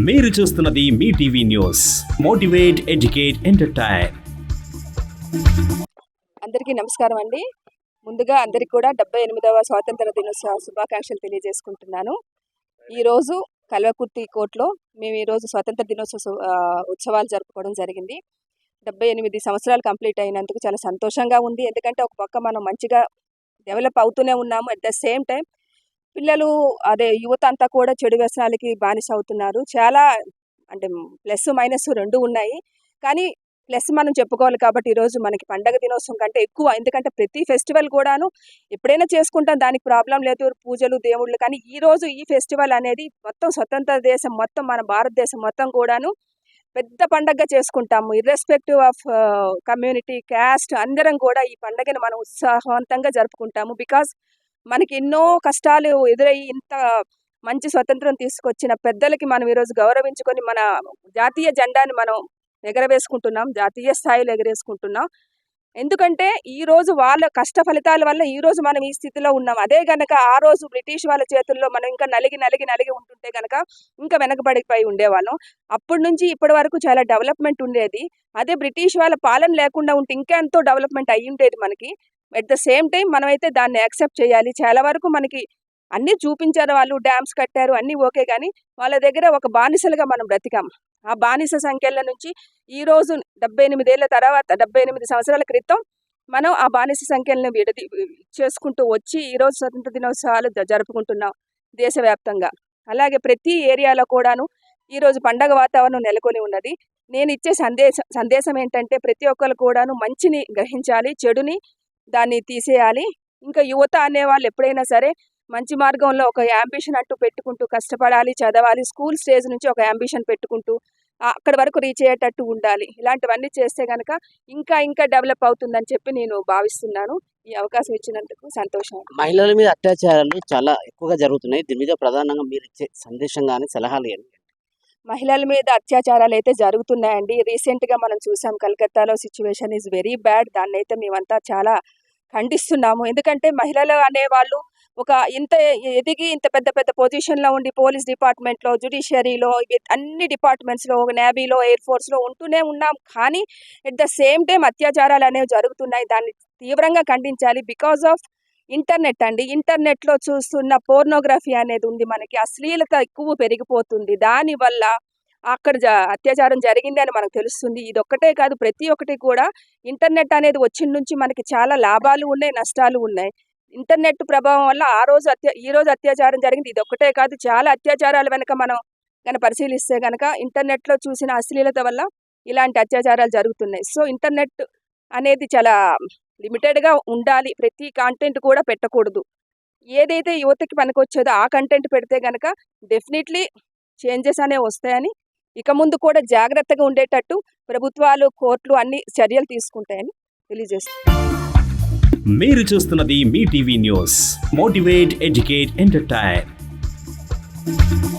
మీరు చూస్తున్నది మీ TV news. Motivate educate entertain. అందరికీ నమస్కారం అండి. ముందుగా అందరికీ కూడా డెబ్బై ఎనిమిదవ స్వాతంత్ర దినోత్సవ శుభాకాంక్షలు తెలియజేసుకుంటున్నాను. ఈరోజు కల్వకుర్తి కోర్టులో మేము ఈరోజు స్వాతంత్ర దినోత్సవ ఉత్సవాలు జరుపుకోవడం జరిగింది. డెబ్బై ఎనిమిది సంవత్సరాలు కంప్లీట్ అయినందుకు చాలా సంతోషంగా ఉంది. ఎందుకంటే ఒక పక్క మనం మంచిగా డెవలప్ అవుతూనే ఉన్నాము. అట్ ద సేమ్ టైం పిల్లలు అదే యువత అంతా కూడా చెడు వ్యసనాలకి బానిస అవుతున్నారు. చాలా అంటే ప్లస్ మైనస్ రెండు ఉన్నాయి. కానీ ప్లస్ మనం చెప్పుకోవాలి కాబట్టి ఈరోజు మనకి పండగ దినోత్సవం కంటే ఎక్కువ. ఎందుకంటే ప్రతి ఫెస్టివల్ కూడాను ఎప్పుడైనా చేసుకుంటాం. దానికి ప్రాబ్లం లేదు. పూజలు దేవుళ్ళు. కానీ ఈ రోజు ఈ ఫెస్టివల్ అనేది మొత్తం స్వతంత్ర దేశం మొత్తం మన భారతదేశం మొత్తం కూడాను పెద్ద పండగగా చేసుకుంటాము. ఇర్రెస్పెక్టివ్ ఆఫ్ కమ్యూనిటీ క్యాస్ట్ అందరం కూడా ఈ పండగను మనం ఉత్సాహవంతంగా జరుపుకుంటాము. బికాస్ మనకి ఎన్నో కష్టాలు ఎదురయ్యి ఇంత మంచి స్వతంత్రం తీసుకొచ్చిన పెద్దలకి మనం ఈరోజు గౌరవించుకొని మన జాతీయ జెండాని మనం ఎగరవేసుకుంటున్నాం జాతీయ స్థాయిలో ఎగరేసుకుంటున్నాం. ఎందుకంటే ఈ రోజు వాళ్ళ కష్ట ఫలితాల వల్ల ఈ రోజు మనం ఈ స్థితిలో ఉన్నాం. అదే గనక ఆ రోజు బ్రిటిష్ వాళ్ళ చేతుల్లో మనం ఇంకా నలిగి నలిగి నలిగి ఉంటుంటే గనక ఇంకా వెనకబడిపోయి ఉండేవాళ్ళం. అప్పటి నుంచి ఇప్పటి వరకు చాలా డెవలప్మెంట్ ఉండేది. అదే బ్రిటిష్ వాళ్ళ పాలన లేకుండా ఉంటే ఇంకా ఎంతో డెవలప్మెంట్ అయ్యి ఉండేది మనకి. ఎట్ ద సేమ్ టైం మనమైతే దాన్ని యాక్సెప్ట్ చేయాలి. చాలా వరకు మనకి అన్నీ చూపించారు వాళ్ళు డ్యామ్స్ కట్టారు అన్నీ ఓకే కానీ వాళ్ళ దగ్గర ఒక బానిసలుగా మనం బ్రతికాం. ఆ బానిస సంఖ్యల నుంచి ఈ రోజు డెబ్బై ఎనిమిదేళ్ళ తర్వాత డెబ్బై ఎనిమిది సంవత్సరాల క్రితం మనం ఆ బానిస సంఖ్యలను విడది చేసుకుంటూ వచ్చి ఈ రోజు స్వతంత్ర దినోత్సవాలు జరుపుకుంటున్నాం దేశవ్యాప్తంగా. అలాగే ప్రతి ఏరియాలో కూడాను ఈ రోజు పండగ వాతావరణం నెలకొని ఉన్నది. నేను ఇచ్చే సందేశం సందేశం ఏంటంటే ప్రతి ఒక్కరు కూడాను మంచిని గ్రహించాలి చెడుని దాన్ని తీసేయాలి. ఇంకా యువత అనేవాళ్ళు ఎప్పుడైనా సరే మంచి మార్గంలో ఒక యాంబిషన్ అంటూ పెట్టుకుంటూ కష్టపడాలి చదవాలి స్కూల్ స్టేజ్ నుంచి ఒక యాంబిషన్ పెట్టుకుంటూ అక్కడి వరకు రీచ్ అయ్యేటట్టు ఉండాలి. ఇలాంటివన్నీ చేస్తే కనుక ఇంకా ఇంకా డెవలప్ అవుతుందని చెప్పి నేను భావిస్తున్నాను. ఈ అవకాశం ఇచ్చినందుకు సంతోషం మహిళల మీద అత్యాచారాలు చాలా ఎక్కువగా జరుగుతున్నాయి. దీని మీద ప్రధానంగా మీరు ఇచ్చే సందేశం కానీ సలహాలు ఏంటి మహిళల మీద అత్యాచారాలు అయితే జరుగుతున్నాయండి. రీసెంట్గా మనం చూసాం కలకత్తాలో సిచ్యువేషన్ ఈజ్ వెరీ బ్యాడ్. దాన్ని అయితే మేమంతా చాలా ఖండిస్తున్నాము. ఎందుకంటే మహిళలు అనేవాళ్ళు ఒక ఇంత ఎదిగి ఇంత పెద్ద పెద్ద పొజిషన్లో ఉండి పోలీస్ డిపార్ట్మెంట్లో జుడిషియరీలో అన్ని డిపార్ట్మెంట్స్లో నేవీలో ఎయిర్ ఫోర్స్లో ఉంటూనే ఉన్నాం. కానీ ఎట్ ద సేమ్ టైం అత్యాచారాలు అనేవి జరుగుతున్నాయి. దాన్ని తీవ్రంగా ఖండించాలి. బికాజ్ ఆఫ్ ఇంటర్నెట్ అండి. ఇంటర్నెట్లో చూస్తున్న పోర్నోగ్రఫీ అనేది ఉంది మనకి. అశ్లీలత ఎక్కువ పెరిగిపోతుంది. దానివల్ల అక్కడ అత్యాచారం జరిగింది అని మనకు తెలుస్తుంది. ఇది ఒక్కటే కాదు ప్రతి ఒక్కటి కూడా ఇంటర్నెట్ అనేది వచ్చిన నుంచి మనకి చాలా లాభాలు ఉన్నాయి నష్టాలు ఉన్నాయి. ఇంటర్నెట్ ప్రభావం వల్ల ఆ రోజు అత్యా ఈ రోజు అత్యాచారం జరిగింది. ఇది ఒక్కటే కాదు చాలా అత్యాచారాల వెనక మనం కనుక పరిశీలిస్తే కనుక ఇంటర్నెట్లో చూసిన అశ్లీలత వల్ల ఇలాంటి అత్యాచారాలు జరుగుతున్నాయి. సో ఇంటర్నెట్ అనేది చాలా లిమిటెడ్గా ఉండాలి. ప్రతి కాంటెంట్ కూడా పెట్టకూడదు. ఏదైతే యువతకి పనికొచ్చేదో ఆ కంటెంట్ పెడితే కనుక డెఫినెట్లీ చేంజెస్ అనేవి వస్తాయని ఇక ముందు కూడా జాగ్రత్తగా ఉండేటట్టు ప్రభుత్వాలు కోర్టులు అన్ని చర్యలు తీసుకుంటాయని తెలియజేస్తాను మీరు చూస్తున్నది మీ TV news. Motivate educate entertain.